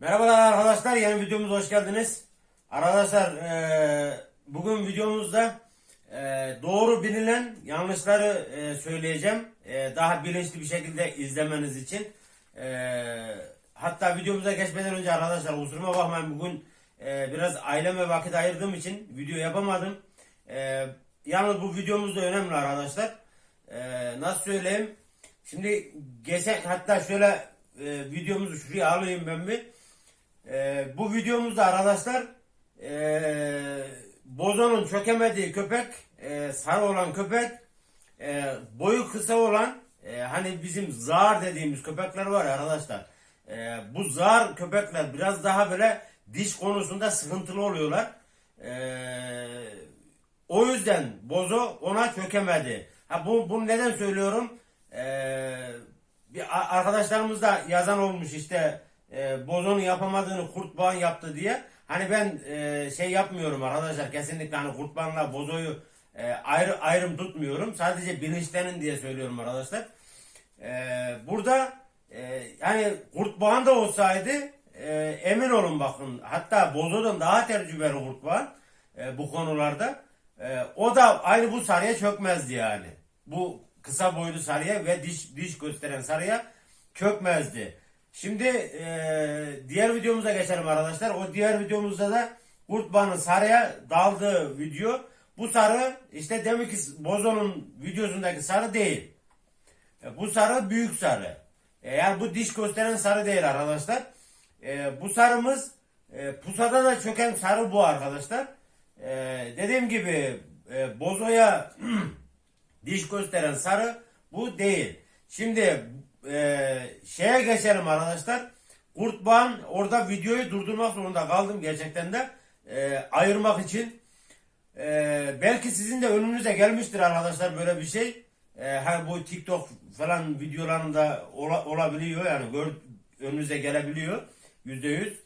Merhabalar arkadaşlar, yeni videomuza hoş geldiniz. Arkadaşlar, eee, bugün videomuzda eee, doğru bilinen yanlışları eee, söyleyeceğim. Daha bilinçli bir şekilde izlemeniz için. Hatta videomuza geçmeden önce arkadaşlar kusuruma bakmayın bugün biraz aileme vakit ayırdığım için video yapamadım. Yalnız bu videomuz da önemli arkadaşlar. Nasıl söyleyeyim? Şimdi geçen hatta şöyle videomuzu şuraya alayım ben bir. Ee, bu videomuzda arkadaşlar ee, Bozo'nun çökemediği köpek ee, sarı olan köpek ee, boyu kısa olan ee, hani bizim zar dediğimiz köpekler var ya arkadaşlar. Ee, bu zar köpekler biraz daha böyle diş konusunda sıkıntılı oluyorlar. Ee, o yüzden Bozo ona çökemedi. Ha bu, bunu neden söylüyorum? Ee, bir arkadaşlarımız da yazan olmuş işte e, Bozo'nun yapamadığını Kurtbağan yaptı diye. Hani ben e, şey yapmıyorum arkadaşlar kesinlikle hani Kurtbağan'la Bozo'yu e, ayrı ayrım tutmuyorum. Sadece bilinçlenin diye söylüyorum arkadaşlar. E, burada e, yani Kurtbağan da olsaydı e, emin olun bakın hatta Bozo'dan daha tecrübeli Kurtbağan e, bu konularda. E, o da aynı bu sarıya çökmezdi yani. Bu kısa boylu sarıya ve diş diş gösteren sarıya çökmezdi. Şimdi e, diğer videomuza geçelim arkadaşlar. O diğer videomuzda da Kurtbağ'ın sarıya daldığı video. Bu sarı işte demek ki Bozo'nun videosundaki sarı değil. E, bu sarı büyük sarı. E, yani bu diş gösteren sarı değil arkadaşlar. E, bu sarımız e, pusada da çöken sarı bu arkadaşlar. E, dediğim gibi e, Bozo'ya diş gösteren sarı bu değil. Şimdi e, şeye geçelim arkadaşlar. Kurtbağın orada videoyu durdurmak zorunda kaldım gerçekten de e, ayırmak için. E, belki sizin de önünüze gelmiştir arkadaşlar böyle bir şey. E, hani bu TikTok falan videolarında ola- olabiliyor yani gör, önünüze gelebiliyor yüzde yüz.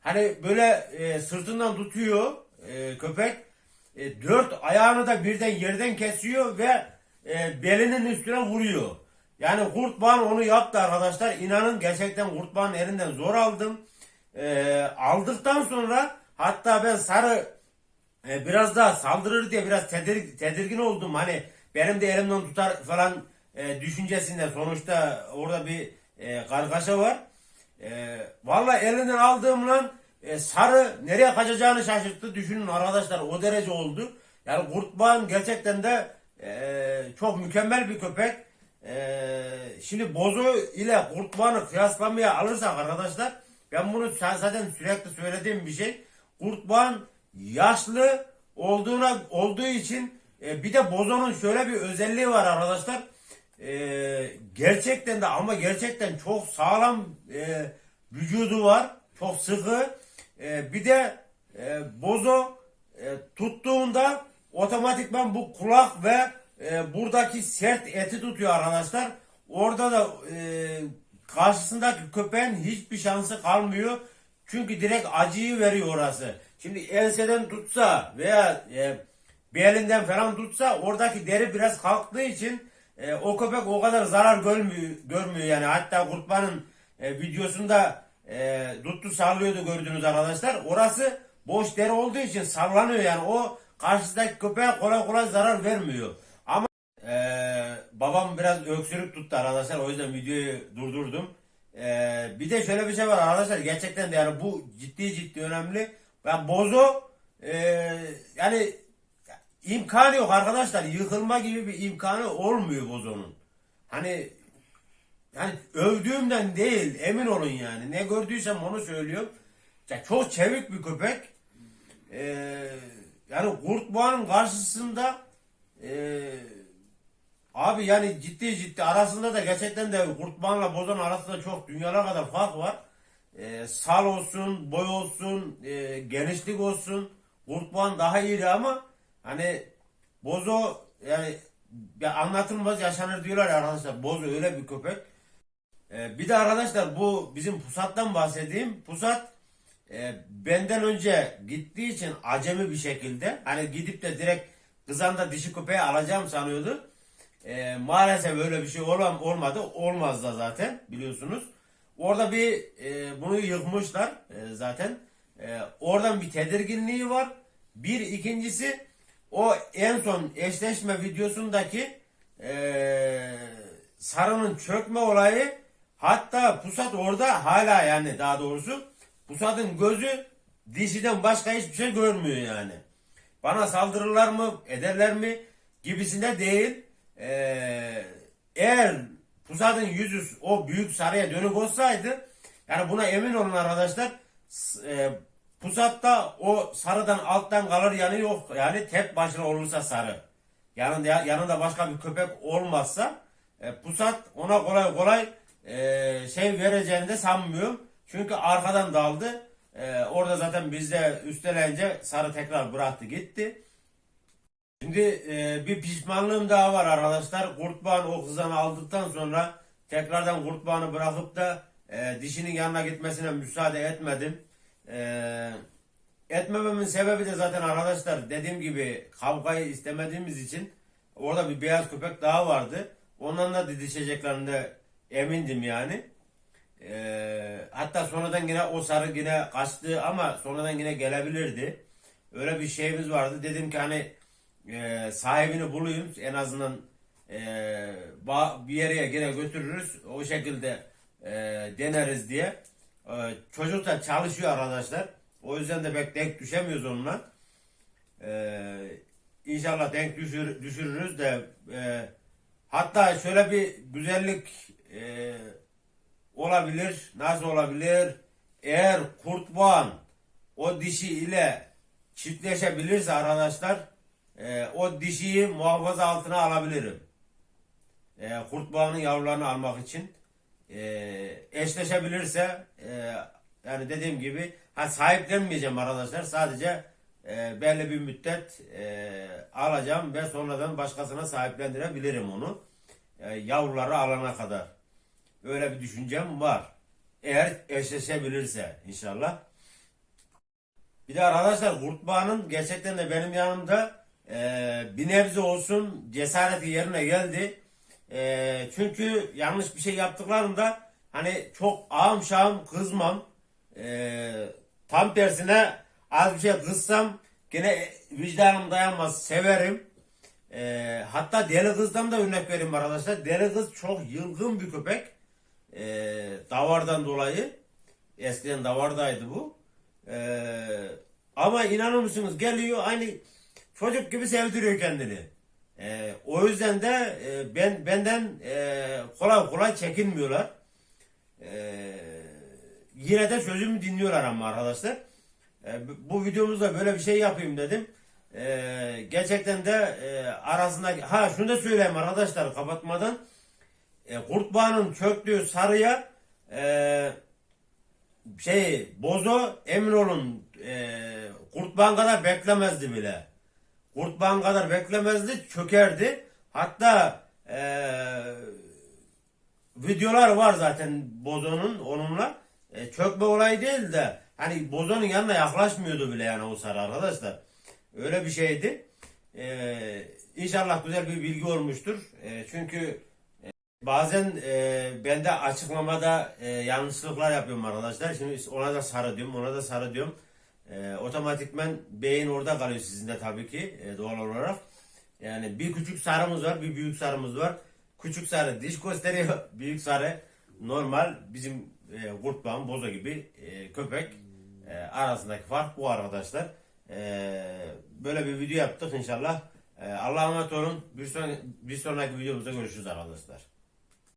Hani böyle e, sırtından tutuyor e, köpek. E, dört ayağını da birden yerden kesiyor ve e, belinin üstüne vuruyor. Yani Kurtbağan onu yaptı arkadaşlar. İnanın gerçekten Kurtbağan'ın elinden zor aldım. E, aldıktan sonra hatta ben sarı e, biraz daha saldırır diye biraz tedir- tedirgin oldum. Hani benim de elimden tutar falan e, düşüncesinde sonuçta orada bir e, kargaşa var. E, Valla elinden aldığımla e, sarı nereye kaçacağını şaşırttı. Düşünün arkadaşlar o derece oldu. Yani Kurtbağan gerçekten de e, çok mükemmel bir köpek. E, şimdi Bozo ile Kurtbağan'ı kıyaslamaya alırsak arkadaşlar ben bunu zaten sürekli söylediğim bir şey. Kurtbağan yaşlı olduğuna olduğu için e, bir de Bozo'nun şöyle bir özelliği var arkadaşlar. E, gerçekten de ama gerçekten çok sağlam e, vücudu var. Çok sıkı. E, bir de e, Bozo e, tuttuğunda otomatikman bu kulak ve e, buradaki sert eti tutuyor arkadaşlar. Orada da e, karşısındaki köpeğin hiçbir şansı kalmıyor. Çünkü direkt acıyı veriyor orası. Şimdi enseden tutsa veya e, belinden falan tutsa oradaki deri biraz kalktığı için e, o köpek o kadar zarar görmüyor, görmüyor yani. Hatta Kurtban'ın e, videosunda e, tuttu sallıyordu gördüğünüz arkadaşlar. Orası boş deri olduğu için sallanıyor yani. O karşısındaki köpeğe kolay kolay zarar vermiyor. Babam biraz öksürük tuttu arkadaşlar. O yüzden videoyu durdurdum. Ee, bir de şöyle bir şey var arkadaşlar. Gerçekten de yani bu ciddi ciddi önemli. Ben Bozo e, yani imkanı yok arkadaşlar. Yıkılma gibi bir imkanı olmuyor Bozo'nun. Hani yani övdüğümden değil emin olun yani. Ne gördüysem onu söylüyorum. Ya çok çevik bir köpek. Ee, yani Kurtboğa'nın karşısında eee Abi yani ciddi ciddi arasında da gerçekten de Kurtban'la Bozan arasında çok dünyalar kadar fark var. Ee, sal olsun, boy olsun, e, genişlik olsun. Kurtban daha iyiydi ama hani Bozo yani ya anlatılmaz yaşanır diyorlar ya arkadaşlar. Bozo öyle bir köpek. Ee, bir de arkadaşlar bu bizim Pusat'tan bahsedeyim. Pusat e, benden önce gittiği için acemi bir şekilde hani gidip de direkt kızanda dişi köpeği alacağım sanıyordu. E, maalesef öyle bir şey olan, olmadı. Olmaz da zaten biliyorsunuz. orada bir e, bunu yıkmışlar e, zaten. E, oradan bir tedirginliği var. Bir ikincisi o en son eşleşme videosundaki e, sarının çökme olayı hatta Pusat orada hala yani daha doğrusu Pusat'ın gözü dişiden başka hiçbir şey görmüyor yani. Bana saldırırlar mı ederler mi gibisinde değil. Ee, eğer Pusat'ın yüzü o büyük sarıya dönük olsaydı yani buna emin olun arkadaşlar e, Pusat'ta o sarıdan alttan kalır yanı yok. Yani tek başına olursa sarı. Yanında, yanında başka bir köpek olmazsa e, Pusat ona kolay kolay e, şey vereceğini de sanmıyorum. Çünkü arkadan daldı. E, orada zaten bizde üstelince sarı tekrar bıraktı gitti. Şimdi e, bir pişmanlığım daha var arkadaşlar. Kurtbağın o kızanı aldıktan sonra tekrardan kurtbağını bırakıp da e, dişinin yanına gitmesine müsaade etmedim. E, etmememin sebebi de zaten arkadaşlar dediğim gibi kavgayı istemediğimiz için orada bir beyaz köpek daha vardı. Ondan da didişeceklerinde emindim yani. E, hatta sonradan yine o sarı yine kaçtı ama sonradan yine gelebilirdi. Öyle bir şeyimiz vardı. Dedim ki hani e, sahibini bulayım. En azından e, bir yere yine götürürüz. O şekilde e, deneriz diye. E, çocuk da çalışıyor arkadaşlar. O yüzden de pek denk düşemiyoruz onunla. E, İnşallah denk düşür, düşürürüz de e, hatta şöyle bir güzellik e, olabilir. Nasıl olabilir? Eğer kurtbağan o dişi ile çiftleşebilirse arkadaşlar e, o dişiyi muhafaza altına alabilirim. E, kurtbağanın yavrularını almak için. E, eşleşebilirse e, yani dediğim gibi ha sahiplenmeyeceğim arkadaşlar. Sadece e, belli bir müddet e, alacağım ve sonradan başkasına sahiplendirebilirim onu. E, yavruları alana kadar. Öyle bir düşüncem var. Eğer eşleşebilirse inşallah. Bir de arkadaşlar kurtbağanın gerçekten de benim yanımda e, bir nebze olsun cesareti yerine geldi. E, çünkü yanlış bir şey yaptıklarında hani çok ağım şahım kızmam. E, tam tersine az bir şey kızsam gene vicdanım dayanmaz severim. E, hatta deli kızdan da örnek vereyim arkadaşlar. Deli kız çok yılgın bir köpek. E, davardan dolayı. Eskiden davardaydı bu. Ee, ama inanır mısınız geliyor aynı çocuk gibi sevdiriyor kendini. Ee, o yüzden de e, ben benden e, kolay kolay çekinmiyorlar. Ee, yine de sözümü dinliyorlar ama arkadaşlar. Ee, bu- videomuzda böyle bir şey yapayım dedim. Ee, gerçekten de e, arasında ha şunu da söyleyeyim arkadaşlar kapatmadan. E, kurtbağanın çöktüğü sarıya e, şey Bozo emin olun e, Kurtban kadar beklemezdi bile. Kurtban kadar beklemezdi çökerdi. Hatta e, videolar var zaten Bozo'nun onunla. E, çökme olayı değil de hani Bozo'nun yanına yaklaşmıyordu bile yani o sarı arkadaşlar. Öyle bir şeydi. E, inşallah güzel bir bilgi olmuştur. E, çünkü Bazen e, ben de açıklamada e, yanlışlıklar yapıyorum arkadaşlar. Şimdi ona da sarı diyorum, ona da sarı diyorum. E, otomatikmen beyin orada kalıyor sizin de tabii ki e, doğal olarak. Yani bir küçük sarımız var, bir büyük sarımız var. Küçük sarı diş gösteriyor, büyük sarı normal bizim e, kurtbağın, boza gibi e, köpek e, arasındaki fark bu arkadaşlar. E, böyle bir video yaptık inşallah. E, Allah'a emanet olun. Bir, son, bir sonraki videomuzda görüşürüz arkadaşlar.